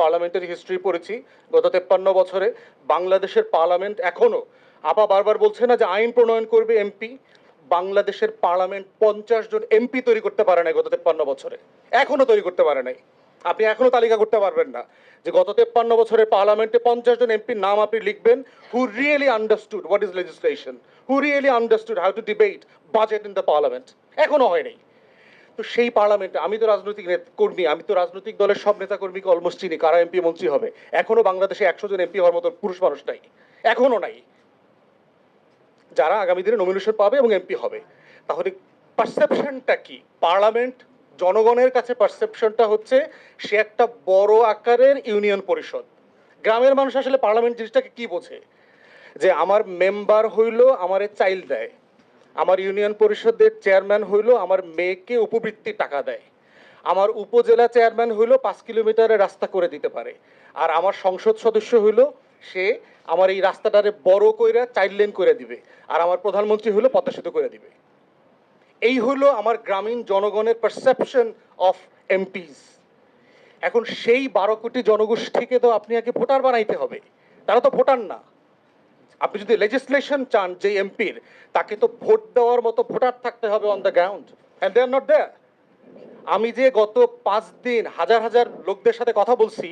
Parliamentary history পড়েছি। গত তেপ্পান্ন বছরে বাংলাদেশের পার্লামেন্ট এখনও। আপা বারবার বলছে না যে আইন প্রণয়ন করবে এমপি। বাংলাদেশের পার্লামেন্ট পঞ্চাশ জন এমপি তৈরি করতে পারে নাই গত তেপ্পান্ন বছরে। এখনও তৈরি করতে পারে নাই। আপনি এখনও তালিকা করতে পারবেন না যে গত তেপ্পান্ন বছরের পার্লামেন্টে পঞ্চাশ জন এমপির নাম আপনি লিখবেন who really understood what is legislation who really understood how to debate budget in the parliament এখনও হয়নি। তো সেই পার্লামেন্টে, আমি তো রাজনৈতিক কর্মী, আমি তো রাজনৈতিক দলের সব নেতা কর্মীকে অলমোস্ট চিনি, কারা এমপি মন্ত্রী হবে। এখনও বাংলাদেশে একশো জন এমপি হওয়ার মতো পুরুষ মানুষ নাই। এখনও নাই। যারা আগামী দিনে নমিনেশন পাবে এবং এমপি হবে। তাহলে পারসেপশনটা কি? পার্লামেন্ট, জনগণের কাছে পারসেপশনটা হচ্ছে সে একটা বড় আকারের ইউনিয়ন পরিষদ। গ্রামের মানুষ আসলে পার্লামেন্ট জিনিসটাকে কি বোঝে? যে আমার মেম্বার হইল, আমারে চাইল দেয়। আমার ইউনিয়ন পরিষদের চেয়ারম্যান হইল, আমার মেয়েকে উপবৃত্তি টাকা দেয়। আমার উপজেলা চেয়ারম্যান হইল, পাঁচ কিলোমিটারের রাস্তা করে দিতে পারে। আর আমার সংসদ সদস্য হইল, সে আমার এই রাস্তাটারে বড় কইরা চাইল্ড লেন করে দিবে। আর আমার প্রধানমন্ত্রী হইল পদ্মা করে দিবে। এই হলো আমার গ্রামীণ জনগণের পারসেপশন অফ এমপিস এখন সেই বারো কোটি জনগোষ্ঠীকে তো আপনি আগে ভোটার বানাইতে হবে। তারা তো ভোটার না। আপনি যদি লেজিসলেশন চান যে এমপির তাকে তো ভোট দেওয়ার মতো ভোটার থাকতে হবে on the ground and they are not there আমি যে গত পাঁচ দিন হাজার হাজার লোকদের সাথে কথা বলছি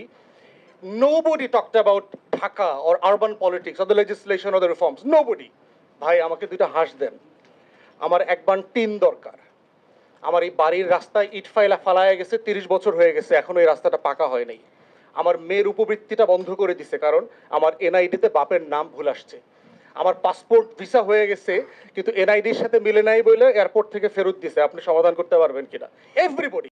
nobody talked about Dhaka or urban politics or the legislation or the reforms nobody ভাই, আমাকে দুইটা হাঁস দেন। আমার একবার টিন দরকার। আমার এই বাড়ির রাস্তায় ইট ফাইলা ফালায় গেছে, তিরিশ বছর হয়ে গেছে, এখনও এই রাস্তাটা পাকা হয় নাই। আমার মেয়ের উপবৃত্তিটা বন্ধ করে দিছে, কারণ আমার এনআইডিতে বাপের নাম ভুল আসছে। আমার পাসপোর্ট ভিসা হয়ে গেছে, কিন্তু এনআইডির সাথে মিলে নাই বলে এয়ারপোর্ট থেকে ফেরত দিছে। আপনি সমাধান করতে পারবেন কিনা? এভরিবডি